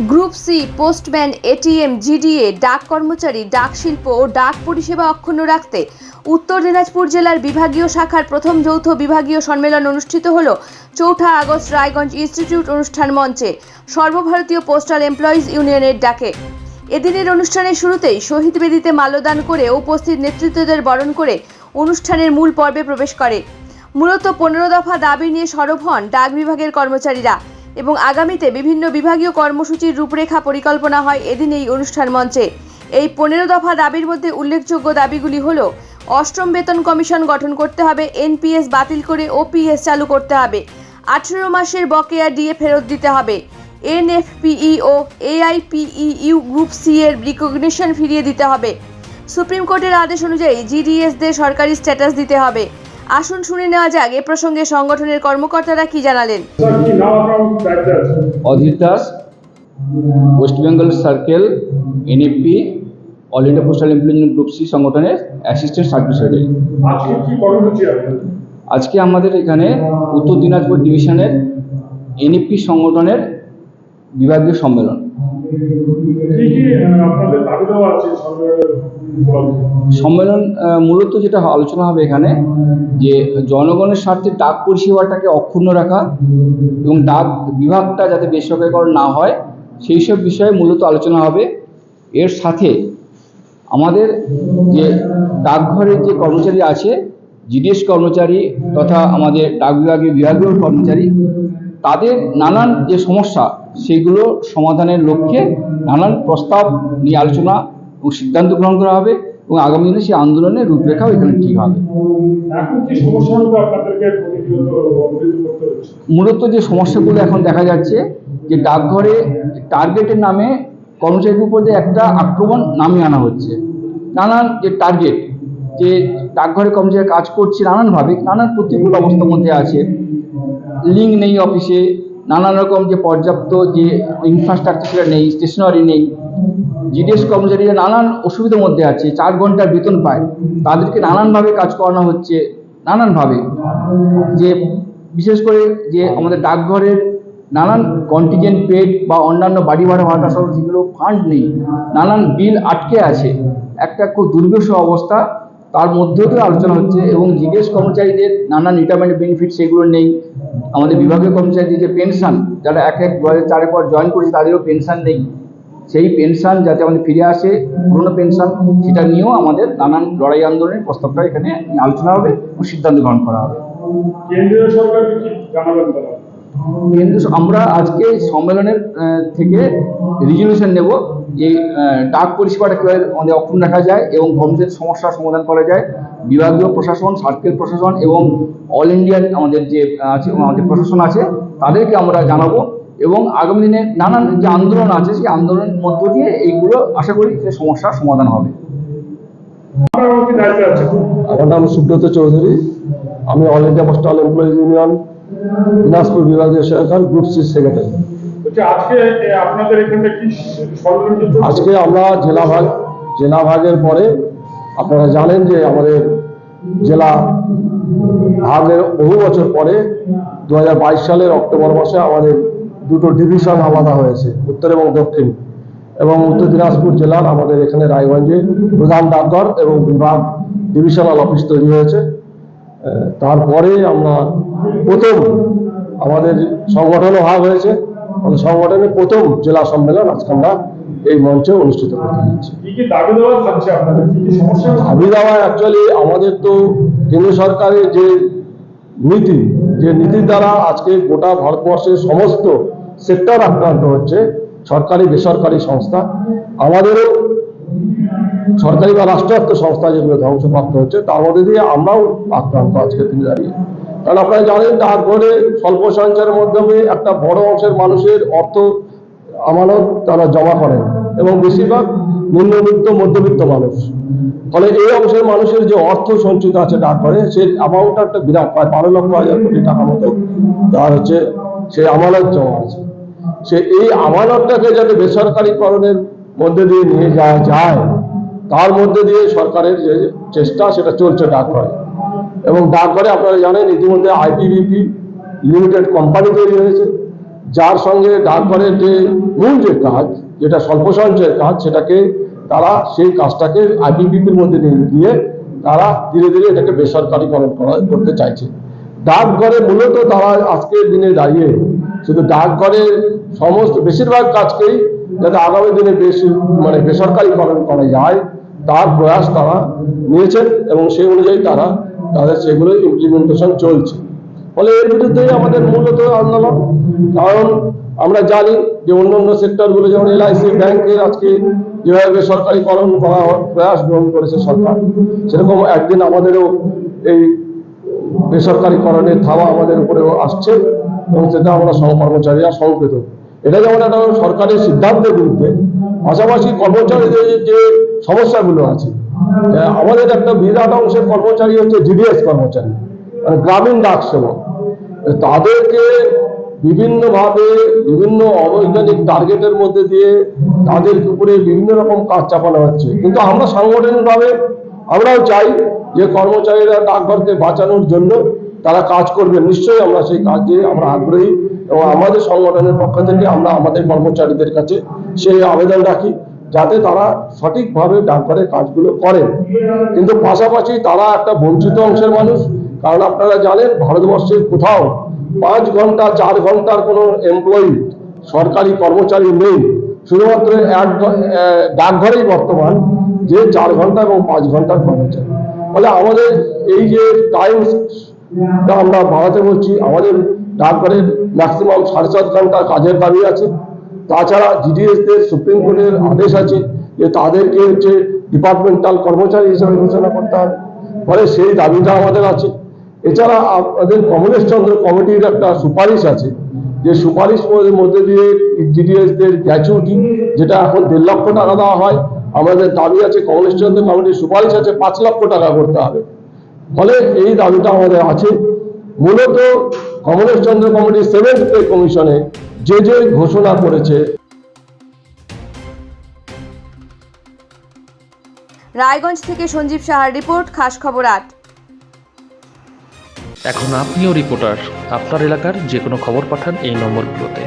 Group C, postman ATM GDA ডাক কর্মচারী, ডাক শিল্প ও ডাক পরিষেবা অক্ষুণ্ণ রাখতে উত্তর দিনাজপুর জেলার বিভাগীয় শাখার প্রথম যৌথ বিভাগীয় সম্মেলন অনুষ্ঠিত হল চৌঠা আগস্ট রায়গঞ্জ ইনস্টিটিউট অনুষ্ঠান মঞ্চে। সর্বভারতীয় পোস্টাল এমপ্লয়িজ ইউনিয়নের ডাকে। এদিনের অনুষ্ঠানের শুরুতেই শহীদ বেদিতে মাল্যদান করে উপস্থিত নেতৃত্বদের বরণ করে অনুষ্ঠানের মূল পর্বে প্রবেশ করে। মূলত পনেরো দফা দাবি নিয়ে সরব হন ডাক বিভাগের কর্মচারীরা। এবং আগামীতে বিভিন্ন বিভাগীয় কর্মসূচির রূপরেখা পরিকল্পনা হয় এদিন এই অনুষ্ঠান মঞ্চে। এই পনেরো দফা দাবির মধ্যে উল্লেখযোগ্য দাবিগুলি হল, অষ্টম বেতন কমিশন গঠন করতে হবে, এনপিএস বাতিল করে ওপিএস চালু করতে হবে, আঠেরো মাসের বকেয়া ডিএ ফেরত দিতে হবে এনএফপিই ও এআইপিইউ গ্রুপ সি এর রিকগনিশন ফিরিয়ে দিতে হবে। সুপ্রিম কোর্টের আদেশ অনুযায়ী জিডিএসদের সরকারি স্ট্যাটাস দিতে হবে। আসুন শুনে নেওয়া যাক এ প্রসঙ্গে সংগঠনের কর্মকর্তারা কি জানালেন? স্যার কি নাম আপনার দায়িত্বে আছে Adhir Das West Bengal circle NAP all India postal employment group C সংগঠনের অ্যাসিস্ট্যান্ট সার্ভিস সেক্রেটারি আজকে আমাদের এখানে উত্তর দিনাজপুর ডিভিশনের এনএপি সংগঠনের বিভাগীয় সম্মেলন। সম্মেলন মূলত যেটা আলোচনা হবে এখানে যে জনগণের স্বার্থে ডাক পরিষেবাটাকে অক্ষুণ্ণ রাখা এবং ডাক বিভাগটা যাতে বেসরকারীকরণ না হয়, সেই সব বিষয়ে মূলত আলোচনা হবে। এর সাথে আমাদের যে ডাকঘরের যে কর্মচারী আছে, জিডিএস কর্মচারী তথা আমাদের ডাক বিভাগের বিভাগীয় কর্মচারী, তাদের নানান যে সমস্যা, সেগুলো সমাধানের লক্ষ্যে নানান প্রস্তাব নিয়ে আলোচনা সিদ্ধান্ত গ্রহণ করা হবে এবং আগামী দিনে সেই আন্দোলনের রূপরেখাও এখানে ঠিক হবে। মূলত যে সমস্যাগুলো এখন দেখা যাচ্ছে যে ডাকঘরে টার্গেটের নামে কর্মচারীর উপর যে একটা আক্রমণ নামিয়ে আনা হচ্ছে। নানান যে টার্গেট যে ডাকঘরে কর্মচারী কাজ করছে নানানভাবে নানান প্রতিকূল অবস্থার মধ্যে আছে। লিঙ্ক নেই অফিসে নানান রকম যে পর্যাপ্ত যে ইনফ্রাস্ট্রাকচার সেটা নেই স্টেশনারি নেই জিডিএস কর্মচারীরা নানান অসুবিধার মধ্যে আছে, চার ঘণ্টার বেতন পায়, তাদেরকে নানানভাবে কাজ করানো হচ্ছে, নানানভাবে। যে বিশেষ করে যে আমাদের ডাকঘরের নানান কন্টিজেন্ট পেড বা অন্যান্য বাড়ি ভাড়া ভাড়া সহ যেগুলো ফান্ড নেই, নানান বিল আটকে আছে। একটা খুব দুর্বিষ অবস্থা। তার মধ্যেও তো আলোচনা হচ্ছে এবং জিডিএস কর্মচারীদের নানান রিটায়ারমেন্ট বেনিফিট সেগুলো নেই। আমাদের বিভাগীয় কর্মচারীদের যে পেনশন যারা এক এক দু হাজার চারের পর জয়েন করেছে, তাদেরও পেনশন নেই। সেই পেনশন যাতে আমাদের ফিরে আসে, পুরনো পেনশন সেটা নিয়েও আমাদের নানান লড়াই আন্দোলনের প্রস্তাবটা এখানে আলোচনা হবে এবং সিদ্ধান্ত গ্রহণ করা হবে। কেন্দ্রীয় সরকারকে আমরা আজকে সম্মেলনের থেকে রিজলিউশন নেব যে ডাক পরিষেবাটা কীভাবে আমাদের অক্ষুণ্ণ রাখা যায় এবং কর্মচারীর সমস্যার সমাধান করা যায়। বিভাগীয় প্রশাসন সার্কেল প্রশাসন এবং অল ইন্ডিয়ান আমাদের যে আছে আমাদের প্রশাসন আছে তাদেরকে আমরা জানাব এবং আগামী দিনে নানান যে আন্দোলন আছে সেই আন্দোলনের মধ্য দিয়ে এইগুলো আশা করি সমস্যার সমাধান হবে। আমার নাম সুব্রত চৌধুরী। আমি all India postal employees union Dinajpur বিভাগীয় শাখার গ্রুপ সি সেক্রেটারি আজকে আমরা জেলা ভাগ জেলা ভাগের পরে আপনারা জানেন যে আমাদের জেলা ভাগের বহু বছর পরে দু হাজার বাইশ সালের অক্টোবর মাসে আমাদের দুটো ডিভিশন আলাদা হয়েছে উত্তর এবং দক্ষিণ। এবং উত্তর দিনাজপুর জেলার আমাদের এখানে রায়গঞ্জে প্রধান ডাকঘর এবং বিভাগ ডিভিশনাল অফিস তৈরি হয়েছে। তারপরে আমরা প্রথম আমাদের সংগঠনও ভাগ হয়েছে। আমাদের সংগঠনের প্রথম জেলা সম্মেলন আজকে আমরা এই মঞ্চে অনুষ্ঠিত করতে সমস্যা দাবি দেওয়া অ্যাকচুয়ালি আমাদের তো কেন্দ্র সরকারের যে নীতি যে নীতির দ্বারা আজকে গোটা ভারতবর্ষের সমস্ত সেক্টর আক্রান্ত হচ্ছে সরকারি বেসরকারি সংস্থা। আমাদেরও সরকারি বা রাষ্ট্রায়ত্ত সংস্থা যেগুলো ধ্বংসপ্রাপ্ত হচ্ছে, তার মধ্যে দিয়ে আমরাও আক্রান্ত আজকে তিনি দাঁড়িয়ে। কারণ আপনারা জানেন তারপরে স্বল্প সঞ্চয়ের মাধ্যমে একটা বড় অংশের মানুষের অর্থ, আমানত তারা জমা করেন এবং বেশিরভাগ নিম্নবিত্ত মধ্যবিত্ত মানুষ। ফলে এই অংশের মানুষের যে অর্থ সঞ্চিত আছে ডাকঘরে সে অ্যামাউন্টটা একটা বিরাট, প্রায় বারো লক্ষ, হাজার কোটি টাকা মতো তার হচ্ছে সে আমানত জমা আছে। সে এই আমানতটাকে যাতে বেসরকারিকরণের মধ্যে দিয়ে নিয়ে যাওয়া যায় তার মধ্যে দিয়ে সরকারের যে চেষ্টা, সেটা চলছে ডাকঘরে। এবং ডাকঘরে আপনারা জানেন, ইতিমধ্যে আইপিবিপি লিমিটেড কোম্পানি তৈরি হয়েছে। যার সঙ্গে ডাকঘরের যে মূল যে কাজ, যেটা স্বল্প সঞ্চয়ের কাজ, সেটাকে তারা সেই কাজটাকে আইপিপির মধ্যে গিয়ে তারা ধীরে ধীরে এটাকে বেসরকারিকরণ করা, করতে চাইছে। ডাকঘরে মূলত তারা আজকের দিনে দাঁড়িয়ে। শুধু ডাকঘরের সমস্ত বেশিরভাগ কাজকেই যাতে আগামী দিনে বেশি মানে বেসরকারিকরণ করা যায়, তার প্রয়াস তারা নিয়েছেন এবং সেই অনুযায়ী তারা তাদের সেগুলো ইমপ্লিমেন্টেশন চলছে। ফলে এর বিরুদ্ধেই আমাদের মূলত আন্দোলন। কারণ আমরা জানি যে অন্য অন্য সেক্টরগুলো যেমন এলআইসি ব্যাংকের আজকে যেভাবে বেসরকারিকরণ করা প্রয়াস গ্রহণ করেছে সরকার, সেরকম একদিন আমাদেরও এই বেসরকারিকরণের ধাওয়া আমাদের উপরেও আসছে এবং সেটা আমরা সহকর্মচারীরা সংকেত এটা যেমন একটা সরকারের সিদ্ধান্তের বিরুদ্ধে, পাশাপাশি কর্মচারীদের যে সমস্যাগুলো আছে আমাদের একটা বিরাট অংশের কর্মচারী হচ্ছে জিডিএস কর্মচারী মানে গ্রামীণ ডাক সেবক তাদেরকে বিভিন্নভাবে বিভিন্ন অবৈজ্ঞানিক টার্গেটের মধ্যে দিয়ে তাদের উপরে বিভিন্ন রকম কাজ চাপানো হচ্ছে। কিন্তু আমরা সাংগঠনিকভাবে আমরাও চাই যে কর্মচারীরা ডাকঘরকে বাঁচানোর জন্য তারা কাজ করবে। নিশ্চয়ই আমরা সেই কাজে আমরা আগ্রহী এবং আমাদের সংগঠনের পক্ষ থেকে আমরা আমাদের কর্মচারীদের কাছে সেই আবেদন রাখি যাতে তারা সঠিকভাবে ডাকঘরের কাজগুলো করেন। কিন্তু পাশাপাশি তারা একটা বঞ্চিত অংশের মানুষ। কারণ আপনারা জানেন, ভারতবর্ষের কোথাও পাঁচ ঘণ্টা, চার ঘণ্টার কোনো এমপ্লয়ি সরকারি কর্মচারী নেই। শুধুমাত্র এক ডাকঘরেই বর্তমান। যে চার ঘণ্টা এবং পাঁচ ঘণ্টার কর্মচারী ফলে আমাদের এই যে টাইম আমরা বাড়াতে বলছি, আমাদের ডাকঘরের ম্যাক্সিমাম সাড়ে সাত ঘণ্টা কাজের দাবি আছে। তাছাড়া জিডিএসদের সুপ্রিম কোর্টের আদেশ আছে যে তাদেরকে হচ্ছে ডিপার্টমেন্টাল কর্মচারী হিসেবে ঘোষণা করতে হবে। ফলে সেই দাবিটা আমাদের আছে। এছাড়া আমাদের কমলেশ চন্দ্র কমিটির একটা সুপারিশ আছে। যে সুপারিশ মধ্যে দিয়ে জিডিএসদের গ্র্যাচুইটি যেটা এখন দেড় লক্ষ টাকা দেওয়া হয় আমাদের দাবি আছে কমলেশ চন্দ্র কমিটির সুপারিশ আছে পাঁচ লক্ষ টাকা করতে হবে। ফলে এই দাবিটা আমাদের আছে। মূলত কমলেশ চন্দ্র কমিটির সেভেন্থ পে কমিশনে যে যে ঘোষণা করেছে। রায়গঞ্জ থেকে সঞ্জীব সাহার রিপোর্ট খাস খবর আট। এখন আপনিও রিপোর্টার আপনার এলাকার যে কোনো খবর পাঠান এই নম্বরগুলোতে।